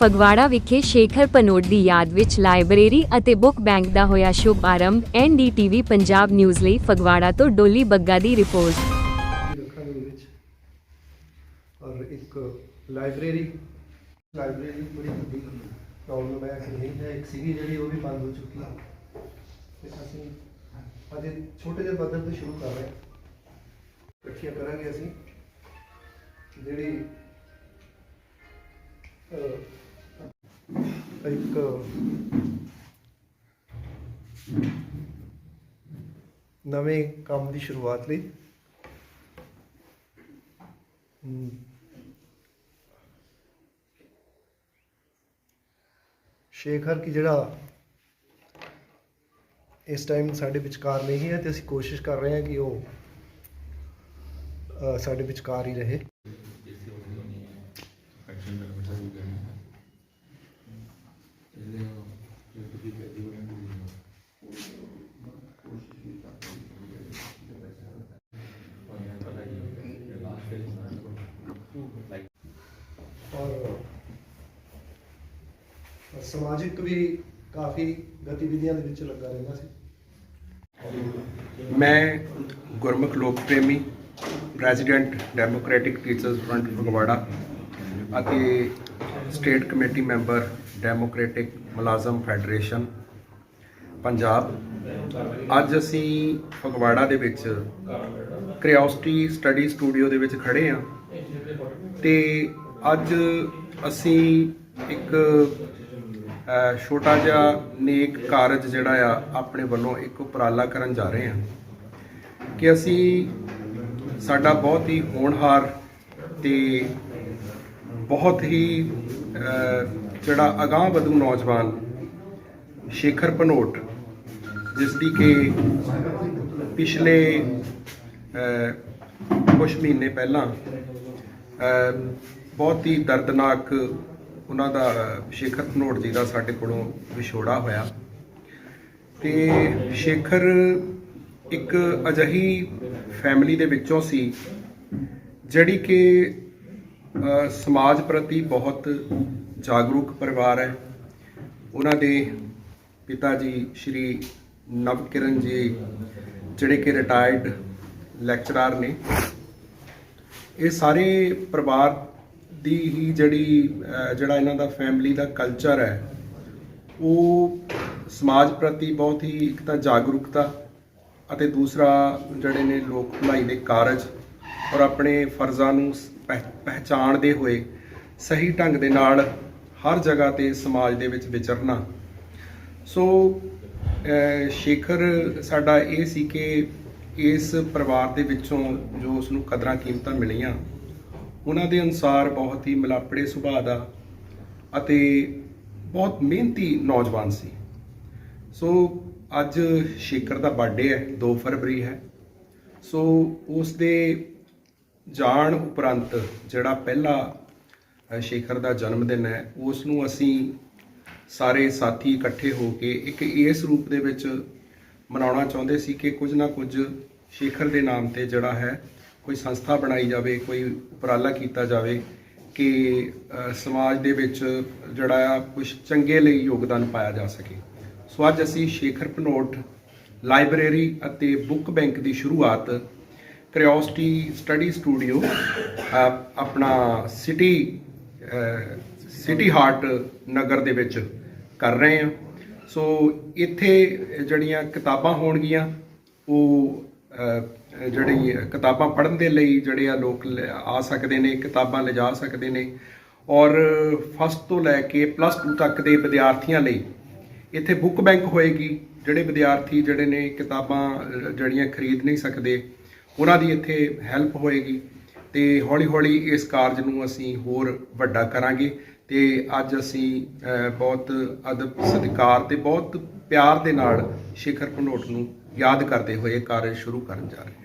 ਫਗਵਾੜਾ ਵਿਖੇ ਸ਼ੇਖਰ ਪਨੋਟ ਦੀ ਯਾਦ ਵਿੱਚ ਲਾਇਬ੍ਰੇਰੀ ਅਤੇ ਬੁੱਕ ਬੈਂਕ ਦਾ ਹੋਇਆ ਸ਼ੁਭ ਆਰੰਭ ਐਨਡੀਟੀਵੀ ਪੰਜਾਬ ਨਿਊਜ਼ ਲਈ ਫਗਵਾੜਾ ਤੋਂ ਡੋਲੀ ਬੱਗਾ ਦੀ ਰਿਪੋਰਟ। ਔਰ ਇੱਕ ਲਾਇਬ੍ਰੇਰੀ। ਲਾਇਬ੍ਰੇਰੀ ਬੜੀ ਵੱਡੀ ਪ੍ਰੋਬਲਮ ਹੈ। ਕਿ ਨਹੀਂ ਹੈ, ਇੱਕ ਸੀਗੀ ਜਿਹੜੀ ਉਹ ਵੀ ਬੰਦ ਹੋ ਚੁੱਕੀ ਹੈ। ਤੇ ਅਸੀਂ ਅਜੇ ਛੋਟੇ ਜਿਹੇ ਪੱਧਰ ਤੋਂ ਸ਼ੁਰੂ ਕਰ ਰਹੇ ਹਾਂ। ਇਕੱਠੀਆਂ ਕਰਾਂਗੇ ਅਸੀਂ। ਜਿਹੜੀ ਇੱਕ ਨਵੇਂ ਕੰਮ ਦੀ ਸ਼ੁਰੂਆਤ ਲਈ। ਸ਼ੇਖਰ ਕੀ ਜਿਹੜਾ ਇਸ ਟਾਈਮ ਸਾਡੇ ਵਿਚਕਾਰ ਨਹੀਂ ਹੈ ਤੇ ਅਸੀਂ ਕੋਸ਼ਿਸ਼ ਕਰ ਰਹੇ ਹਾਂ ਕਿ ਉਹ ਸਾਡੇ ਵਿਚਕਾਰ ਹੀ ਰਹੇ। ਸਮਾਜਿਕ ਵੀ ਕਾਫੀ ਗਤੀਵਿਧੀਆਂ ਦੇ ਵਿੱਚ ਲੱਗਾ ਰਹਿੰਦਾ ਸੀ। ਮੈਂ Gurmukh Lok Premi president democratic teachers front Phagwara ਅਤੇ ਸਟੇਟ ਕਮੇਟੀ ਮੈਂਬਰ ਡੈਮੋਕ੍ਰੈਟਿਕ ਮੁਲਾਜ਼ਮ ਫੈਡਰੇਸ਼ਨ ਪੰਜਾਬ। ਅੱਜ ਅਸੀਂ ਫਗਵਾੜਾ ਦੇ ਵਿੱਚ ਕ੍ਰਿਓਸਿਟੀ ਸਟੱਡੀ ਸਟੂਡੀਓ ਦੇ ਵਿੱਚ ਖੜੇ ਹਾਂ ਤੇ ਅੱਜ ਅਸੀਂ ਇੱਕ ਛੋਟਾ ਜਿਹਾ ਨੇਕ ਕਾਰਜ ਜਿਹੜਾ ਆ, ਆਪਣੇ ਵੱਲੋਂ ਇੱਕ ਉਪਰਾਲਾ ਕਰਨ ਜਾ ਰਹੇ ਹਾਂ ਕਿ ਅਸੀਂ ਸਾਡਾ ਬਹੁਤ ਹੀ ਹੋਣਹਾਰ ਤੇ ਬਹੁਤ ਹੀ ਜਿਹੜਾ ਅਗਾਂਹ ਵਧੂ ਨੌਜਵਾਨ ਸ਼ੇਖਰ ਪਨੋਟ ਜਿਸ ਦੀ ਕਿ ਪਿਛਲੇ ਕੁਝ ਮਹੀਨੇ ਪਹਿਲਾਂ ਬਹੁਤ ਹੀ ਦਰਦਨਾਕ ਉਹਨਾਂ ਦਾ ਸ਼ੇਖਰ ਭਨੋਟ ਜੀ ਦਾ ਸਾਡੇ ਕੋਲੋਂ ਵਿਛੋੜਾ ਹੋਇਆ। ਤੇ ਸ਼ੇਖਰ ਇੱਕ ਅਜਿਹੀ ਫੈਮਿਲੀ ਦੇ ਵਿੱਚੋਂ ਸੀ, ਜਿਹੜੀ ਕਿ ਸਮਾਜ ਪ੍ਰਤੀ ਬਹੁਤ ਜਾਗਰੂਕ ਪਰਿਵਾਰ ਹੈ। ਉਹਨਾਂ ਦੇ ਪਿਤਾ ਜੀ ਸ਼੍ਰੀ ਨਵਕਿਰਨ ਜੀ, ਜਿਹੜੇ ਕਿ ਰਿਟਾਇਰਡ ਲੈਕਚਰਰ ਨੇ। ਇਹ ਸਾਰੇ ਪਰਿਵਾਰ ਦੀ ਹੀ ਜਿਹੜੀ ਜਿਹੜਾ ਇਹਨਾਂ ਦਾ ਫੈਮਿਲੀ ਦਾ ਕਲਚਰ ਹੈ, ਉਹ ਸਮਾਜ ਪ੍ਰਤੀ ਬਹੁਤ ਹੀ ਇੱਕ ਤਾਂ ਜਾਗਰੂਕਤਾ ਅਤੇ ਦੂਸਰਾ ਜਿਹੜੇ ਨੇ ਲੋਕ ਭਲਾਈ ਦੇ ਕਾਰਜ ਔਰ ਆਪਣੇ ਫਰਜ਼ਾਂ ਨੂੰ ਸ- ਪਹਿ- ਪਹਿਚਾਣਦੇ ਹੋਏ ਸਹੀ ਢੰਗ ਦੇ ਨਾਲ ਹਰ ਜਗ੍ਹਾ ਤੇ ਸਮਾਜ ਦੇ ਵਿੱਚ ਵਿਚਰਨਾ। ਸੋ ਸ਼ੇਖਰ, ਸਾਡਾ ਇਹ ਸੀ ਕਿ ਇਸ ਪਰਿਵਾਰ ਦੇ ਵਿੱਚੋਂ ਜੋ ਉਸ ਨੂੰ ਕਦਰਾਂ ਕੀਮਤਾਂ ਮਿਲੀਆਂ ਉਹਨਾਂ ਦੇ ਅਨੁਸਾਰ ਬਹੁਤ ਹੀ ਮਿਲਾਪੜੇ ਸੁਭਾਅ ਦਾ ਅਤੇ ਬਹੁਤ ਮਿਹਨਤੀ ਨੌਜਵਾਨ ਸੀ। ਸੋ ਅੱਜ ਸ਼ੇਖਰ ਦਾ ਬਰਥਡੇ ਹੈ 2 ਫਰਵਰੀ ਹੈ। ਸੋ ਉਸ ਦੇ ਜਾਣ ਉਪਰੰਤ ਜਿਹੜਾ ਪਹਿਲਾ ਸ਼ੇਖਰ ਦਾ ਜਨਮ ਦਿਨ ਹੈ, ਉਸ ਨੂੰ ਅਸੀਂ ਸਾਰੇ ਸਾਥੀ ਇਕੱਠੇ ਹੋ ਕੇ ਇੱਕ ਇਸ ਰੂਪ ਦੇ ਵਿੱਚ ਮਨਾਉਣਾ ਚਾਹੁੰਦੇ ਸੀ ਕਿ ਕੁਝ ਨਾ ਕੁਝ ਸ਼ੇਖਰ ਦੇ ਨਾਮ ਤੇ ਜਿਹੜਾ ਹੈ ਕੋਈ ਸੰਸਥਾ ਬਣਾਈ ਜਾਵੇ, ਕੋਈ ਉਪਰਾਲਾ ਕੀਤਾ ਜਾਵੇ ਕਿ ਸਮਾਜ ਦੇ ਵਿੱਚ ਜਿਹੜਾ ਆ ਕੁਝ ਚੰਗੇ ਲਈ ਯੋਗਦਾਨ ਪਾਇਆ ਜਾ ਸਕੇ। ਸੋ ਅੱਜ ਅਸੀਂ ਸ਼ੇਖਰ ਪਨੋਟ ਲਾਇਬ੍ਰੇਰੀ ਅਤੇ ਬੁੱਕ ਬੈਂਕ ਦੀ ਸ਼ੁਰੂਆਤ ਕ੍ਰਿਓਸਿਟੀ ਸਟੱਡੀ ਸਟੂਡੀਓ ਆਪਣਾ ਸਿਟੀ ਸਿਟੀ ਹਾਰਟ ਨਗਰ ਦੇ ਵਿੱਚ ਕਰ ਰਹੇ ਹਾਂ। ਸੋ ਇੱਥੇ ਜਿਹੜੀਆਂ ਕਿਤਾਬਾਂ ਹੋਣਗੀਆਂ, ਉਹ ਜਿਹੜੀ ਕਿਤਾਬਾਂ ਪੜ੍ਹਨ ਦੇ ਲਈ ਜਿਹੜੇ ਆ ਲੋਕ ਲ- ਆ ਸਕਦੇ ਨੇ, ਕਿਤਾਬਾਂ ਲਿਜਾ ਸਕਦੇ ਨੇ। ਔਰ ਫਸਟ ਤੋਂ ਲੈ ਕੇ ਪਲੱਸ 2 ਤੱਕ ਦੇ ਵਿਦਿਆਰਥੀਆਂ ਲਈ ਇੱਥੇ ਬੁੱਕ ਬੈਂਕ ਹੋਏਗੀ, ਜਿਹੜੇ ਵਿਦਿਆਰਥੀ ਜਿਹੜੇ ਨੇ ਕਿਤਾਬਾਂ ਜਿਹੜੀਆਂ ਖਰੀਦ ਨਹੀਂ ਸਕਦੇ, ਉਹਨਾਂ ਦੀ ਇੱਥੇ ਹੈਲਪ ਹੋਏਗੀ। ਤੇ ਹੌਲੀ-ਹੌਲੀ ਇਸ ਕਾਰਜ ਨੂੰ ਅਸੀਂ ਹੋਰ ਵੱਡਾ ਕਰਾਂਗੇ। ਤੇ ਅੱਜ ਅਸੀਂ ਬਹੁਤ ਅਦਬ ਸਤਿਕਾਰ ਤੇ ਬਹੁਤ ਪਿਆਰ ਦੇ ਨਾਲ ਸ਼ੇਖਰ ਭਨੋਟ ਨੂੰ ਯਾਦ ਕਰਦੇ ਹੋਏ ਇਹ ਕਾਰਜ ਸ਼ੁਰੂ ਕਰਨ ਜਾ ਰਹੇ ਹਾਂ।